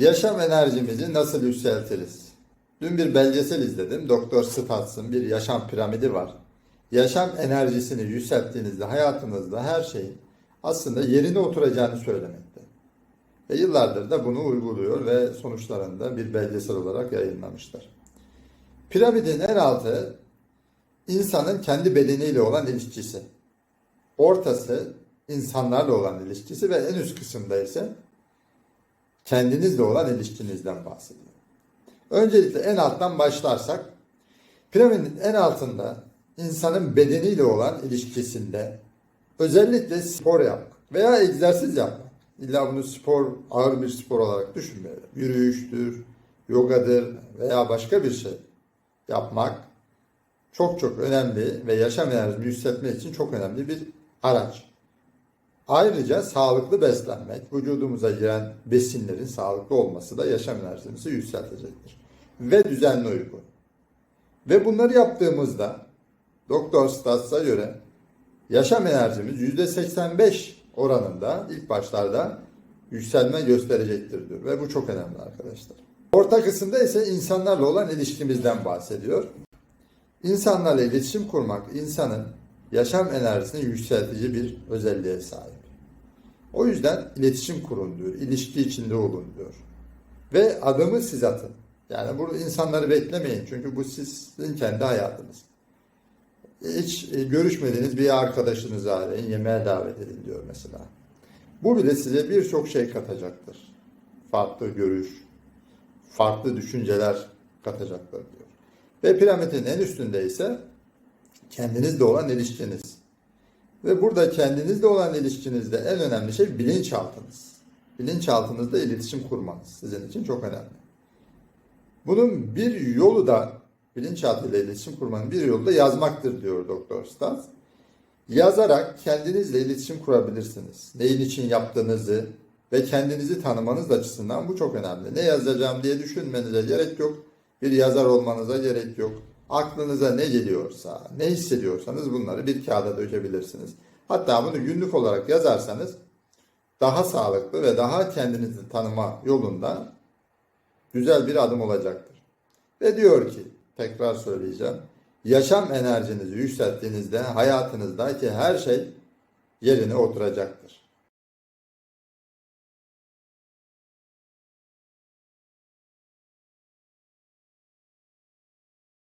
Yaşam enerjimizi nasıl yükseltiriz? Dün bir belgesel izledim. Doktor Stats'ın bir yaşam piramidi var. Yaşam enerjisini yükselttiğinizde hayatınızda her şeyin aslında yerine oturacağını söylemekte. Ve yıllardır da bunu uyguluyor ve sonuçlarında bir belgesel olarak yayınlamışlar. Piramidin en altı insanın kendi bedeniyle olan ilişkisi. Ortası insanlarla olan ilişkisi ve en üst kısımda ise kendinizle olan ilişkinizden bahsediyor. Öncelikle en alttan başlarsak piramidin en altında insanın bedeniyle olan ilişkisinde özellikle spor yapmak veya egzersiz yapmak. İlla bunu spor, ağır bir spor olarak düşünmeyelim. Yürüyüştür, yogadır veya başka bir şey yapmak çok çok önemli ve yaşam enerjisini yükseltmek için çok önemli bir araç. Ayrıca sağlıklı beslenmek, vücudumuza giren besinlerin sağlıklı olması da yaşam enerjimizi yükseltecektir. Ve düzenli uyku. Ve bunları yaptığımızda Doktor Stats'a göre yaşam enerjimiz %85 oranında ilk başlarda yükselme gösterecektir diyor. Ve bu çok önemli arkadaşlar. Orta kısımda ise insanlarla olan ilişkimizden bahsediyor. İnsanlarla iletişim kurmak insanın yaşam enerjisini yükseltici bir özelliğe sahip. O yüzden iletişim kurun diyor, ilişki içinde olun diyor. Ve adımı siz atın. Yani burada insanları beklemeyin çünkü bu sizin kendi hayatınız. Hiç e, görüşmediğiniz bir arkadaşınızı arayın, yemeğe davet edin diyor mesela. Bu bile size birçok şey katacaktır. Farklı görüş, farklı düşünceler katacaktır diyor. Ve piramidin en üstünde ise kendinizle olan ilişkiniz. Ve burada kendinizle olan ilişkinizde en önemli şey bilinçaltınız. Bilinçaltınızda iletişim kurmanız sizin için çok önemli. Bunun bir yolu da bilinçaltıyla iletişim kurmanın bir yolu da yazmaktır diyor Doktor Stas. Yazarak kendinizle iletişim kurabilirsiniz. Neyin için yaptığınızı ve kendinizi tanımanız açısından bu çok önemli. Ne yazacağım diye düşünmenize gerek yok. Bir yazar olmanıza gerek yok. Aklınıza ne geliyorsa, ne hissediyorsanız bunları bir kağıda dökebilirsiniz. Hatta bunu günlük olarak yazarsanız daha sağlıklı ve daha kendinizi tanıma yolunda güzel bir adım olacaktır. Ve diyor ki, tekrar söyleyeceğim, yaşam enerjinizi yükselttiğinizde hayatınızdaki her şey yerine oturacaktır.